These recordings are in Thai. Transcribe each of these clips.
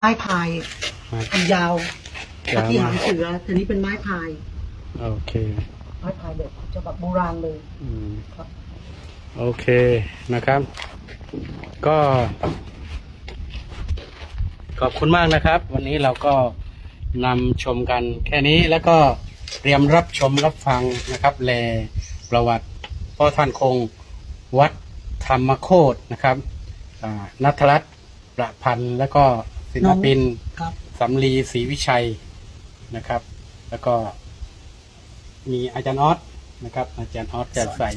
ไม้พายไม้ อันยาวยาวที่หามมากเสือทีนี้เป็นไม้พาย โอเค ไม้พายแบบฉบับโบราณเลย อืมครับ โอเคนะครับ ก็ ขอบคุณมากนะครับ วันนี้เราก็นำชมกันแค่นี้แล้วก็เตรียมรับชมรับฟังนะครับ แลประวัติพ่อท่านคงวัดธรรมโคตนะครับอ่านัทรัตน์ประพันธ์ แล้วก็ ศิลปินครับ สำลีศรีวิชัยนะครับ แล้วก็ มีอาจารย์ออสนะครับ อาจารย์ออสจะใส่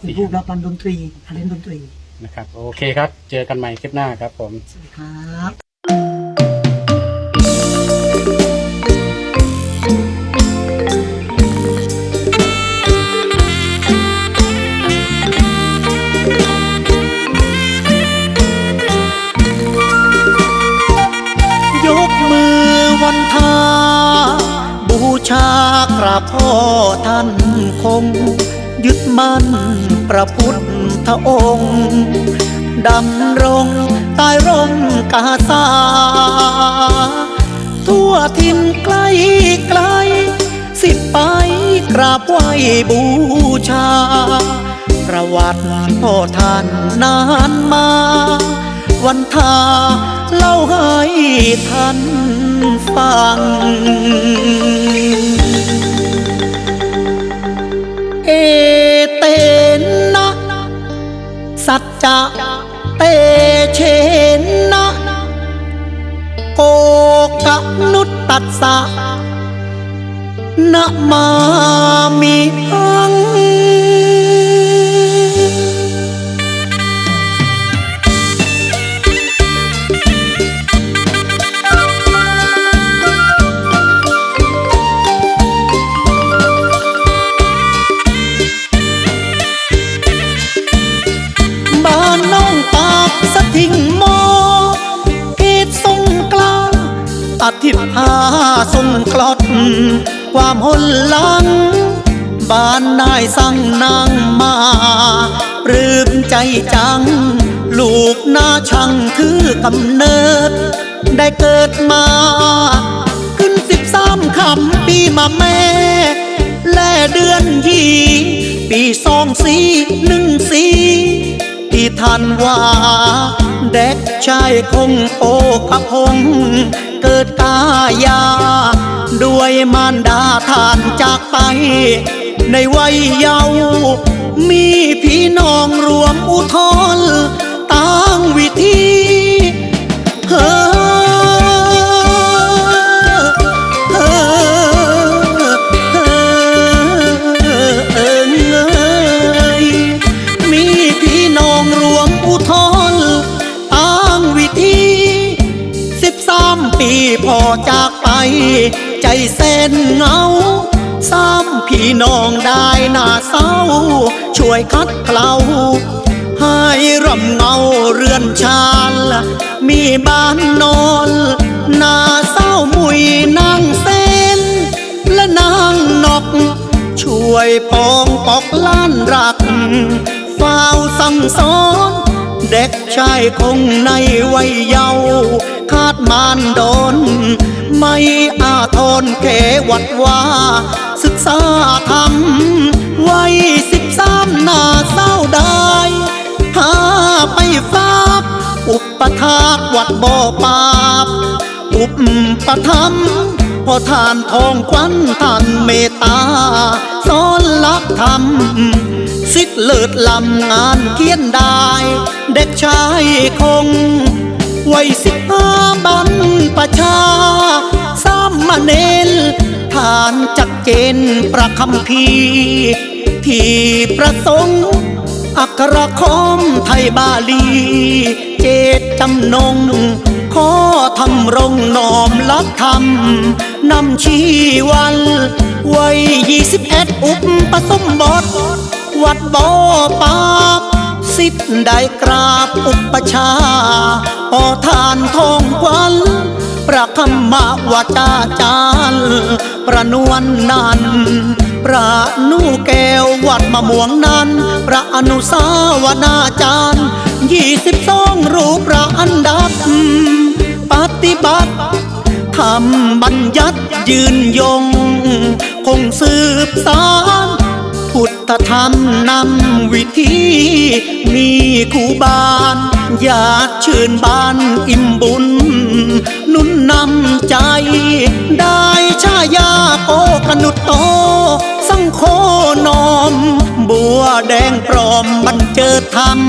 เป็นผู้รับฟังดนตรีเล่นดนตรีนะครับ โอเคครับ เจอกันใหม่คลิปหน้าครับผม สวัสดีครับ ยึดมั่นประพุทธองค์ดำรงใต้ร่มกาสาทั่วทินไกลไกล สิบไปกราบไหวบูชา ประวัติพ่อท่านนานมา วันทาเล่าให้ท่านฟัง จะเตเชนะโกกะนุตตัสสะนะมามิอัง ความหนหลัง บ้านนายสั่งนางมาปลื้มใจจัง ลูกหน้าช่างคือกำเนิด ได้เกิดมา ขึ้นสิบสามคำปีมาแม่ และเดือนยีปีสองสี่หนึ่งสี่ที่ท่านว่าเด็กชายคงโอขพงเกิดกายา ด้วยมารดาท่านจากไป ในวัยเยาว์มีพี่น้องรวมอุทธรต่างวิธีเฮ้อเฮเฮเอิงเอยมีพี่น้องรวมอุทธรต่างวิธีสิบสามปีพอจากไป ใจเส้นเงาสามพี่น้องได้หน้าเศร้า ช่วยคัดเกลาให้ร่มเงาเรือนชาล มีบ้านนอนหน้าเศร้ามุยนางเส้น และนางนก ช่วยปองปอกล้านรักเฝ้าสั่งสอน เด็กชายคงในวัยเยาว์คาดมานโดน ไม่อาทรเขวัดว่า ศึกษาธรรมวัยสิบสามหน้าเศร้าได้หาไปฝากอุปถากวัดบ่อปาบ อุปถัมพอทานทองควันท่านเมตตาสอนลักธรรม สิทธิ์เลิศลำงานเขียนได้ เด็กชายคง วัยสิบห้าบันประชา สามมาเนนทานจัดเจนประคำพีที่ประสงค์อักรคมไทยบาลี เจตจำนง ขอทำรงนอมลักธรรมนำชีวันวัยยี่สิบเอ็ดอุปสมบท วัดบ่อปาบสิทธิ์ได้กราบอุปชาพอทานทองควันประคำมาวาจาจารประนวลนันพระนูแก้ววัดมะม่วงนั้น พระอนุสาวนาจารย์ยี่สิบสองรูปพระอันดับ ปฏิบัติทำบัญญัติยืนยง คงสืบสาน พุทธธรรมนำวิธี มีครูบานญาติชื่นบานอิ่มบุญ นุ่นนำใจ ได้ชายาโกกนุตโต สังโคนอม บัวแดงปลอมบันเจิดธรรม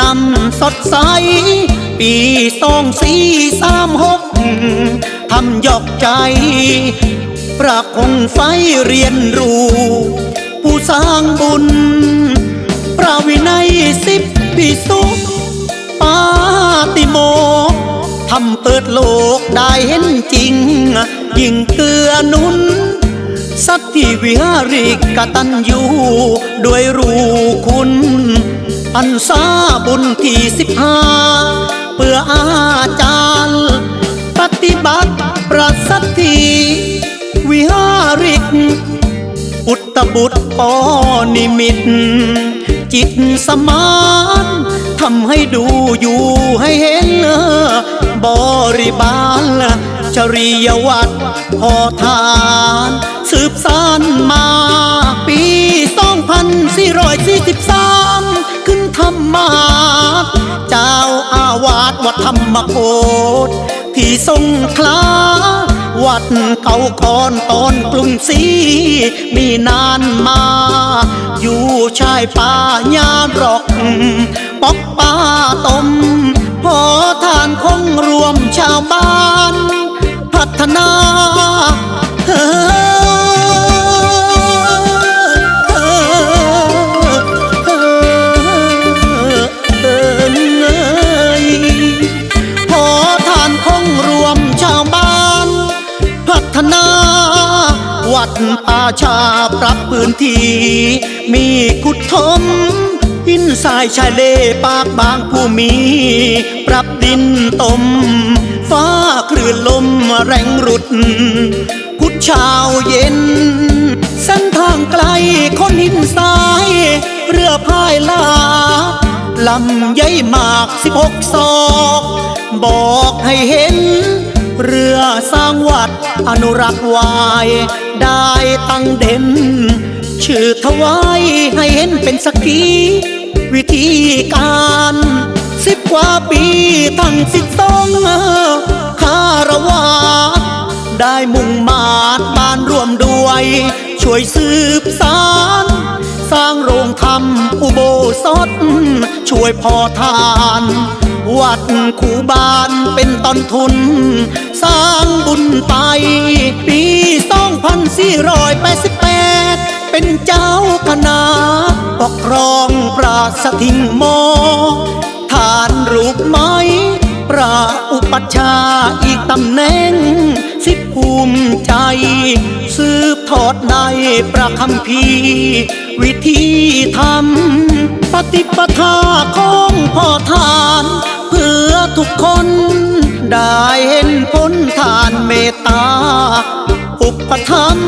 นำสดใส ปีสองสี่สามหกทำยอกใจ ประคงไฟเรียนรู้ ผู้สร้างบุญพระวินัยสิบพิสุปาติโมทำเปิดโลกได้เห็นจริง ยิ่งเกื้อนุน สัตธิวิหาริกกตัญญูด้วยรู้คุณ อันซาบุญที่สิบห้าเพื่ออาจารย์ ปฏิบัติประสัทธิวิหาริก อุตตบุตรปอนิมิต จิตสมานทำให้ดูอยู่ให้เห็นบริบาลจริยวัตรพอทาน สืบสานมา ปี2443ขึ้นธรรมาเจ้าอาวาสวัดธรรมโคตที่ทรงคลา วัดเก่าคอนตอนกรุงศรีมีนานมา อยู่ชายป่าญาดอกปอกป่าตมพอทานคงรวมชาวบ้าน พัฒนาเฮ้ ป่าชาปรับพื้นที่ มีกุดทมหินทรายชายเลปากบางผู้มี ปรับดินตม ฟ้าคลื่นลมแรงรุดพุทธเช้าเย็น เส้นทางไกลคนหินทราย เรือพายลาลำใหญ่มากสิบหกศอก บอกให้เห็น เรือสร้างวัดอนุรักษ์ไว้ ได้ตั้งเด่น ชื่อถวายให้เห็นเป็นสักทีวิธีการสิบกว่าปีทั้งสิบสองคารวาได้มุ่งมาดบ้านร่วมด้วย ช่วยสืบสาร สร้างโรงธรรมอุโบสถ ช่วยพอทาน วัดคูบานเป็นต้นทุน สร้างบุญไป ปี2488เป็นเจ้าคณะปกครองปราสถิงโมฐานรูปไม้พระอุปัชฌาย์อีกตำแหน่ง สิบภูมิใจ สืบทอดในประคำพี วิธีทำปฏิปทาของพ่อทาน เพื่อทุกคนได้เห็นผลทานเมตตา อุปถัม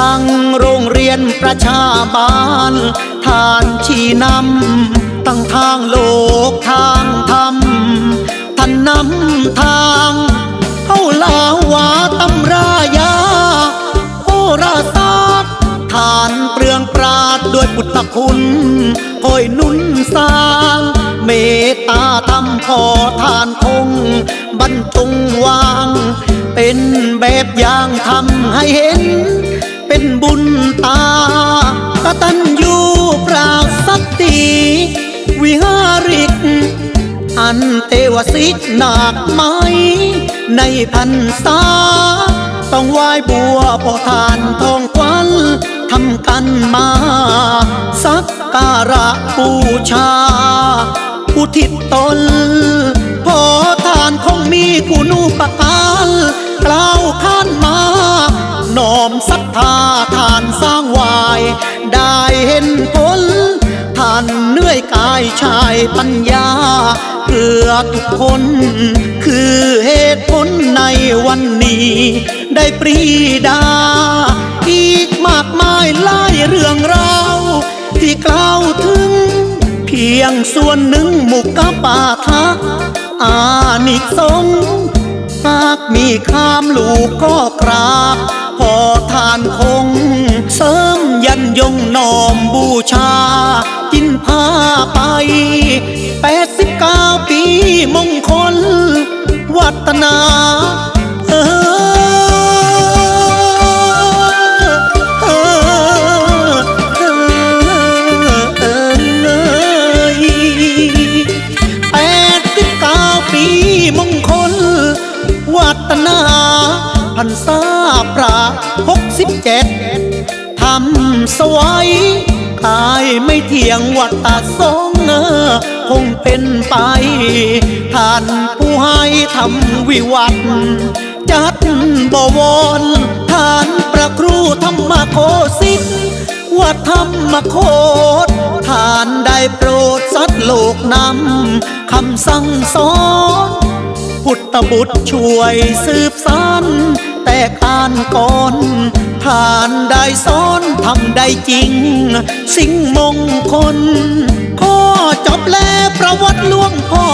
ตั้งโรงเรียนประชาบาล ทานชี้นำตั้งทางโลกทางธรรมท่านนำทางเข้าลาวาตำรายาโหราศา ด้วยพุทธคุณคอยนุนสร้าง เมตตาธรรมขอทานคง บรรจงวาง เป็นแบบอย่างทำให้เห็น เป็นบุญตากตัญญูปราศสัตติวิหาริก อันเทวสิทธิ์หนักไหม ในพันษาต้องไหว้บัวพอทานทองควัน ทำกันมา สักการะบูชาอุทิศตนพอทานคงมีคุณูปการกล่าวขานมาน้อมศรัทธาทานสร้างวาย ได้เห็นผลท่านเหนื่อยกายชายปัญญาเพื่อทุกคน คือเหตุผลในวันนี้ ได้ปรีดาายลายเรื่องราวที่กล่าวถึง เพียงส่วนหนึ่งหมุกกะปาทะอานิสงส์ากมีข้ามลูกก็กราบ พอทานคง เสริมยันยงนอมบูชา กินผ้าไปแปดสิบเก้าปีมงคล วัฒนา วัฒนาพันษาพระหกสิบเจ็ดทำสวยกายไม่เที่ยงวัดตาสองเนอคงเป็นไปท่านผู้ให้ทำวิวัฒนจัดบวรท่านประครูธรรมโคสิทวัดธรรมโคตท่านได้โปรดสัตว์โลกนำคำสั่งสอน พุทธบุตรช่วยสืบสานแต่การก่อนทานได้สอนทำได้จริง สิ่งมงคลข้อจบแลประวัติหลวงพ่อ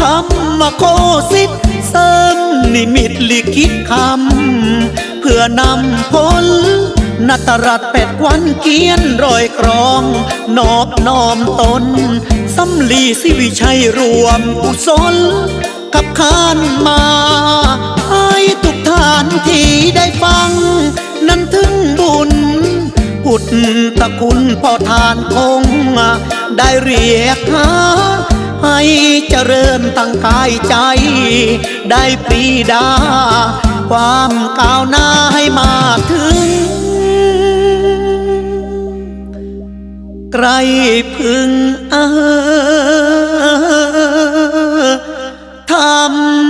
ธรรมโคสิทธิ์เสริมนิมิตลิขิตคำ เพื่อนำผลนัตรัตแปดวันเกียนรอยกรอง นอบน้อมตนสำลีสิวิชัยรวมอุศล กับขานมาให้ทุกท่านที่ได้ฟัง นั้นถึงบุญ พุทธคุณพ่อทานคงได้เรียกหาให้เจริญตั้งกายใจ ได้ปรีดา ความก้าวหน้าให้มาถึงไกลพึงเออ ทำ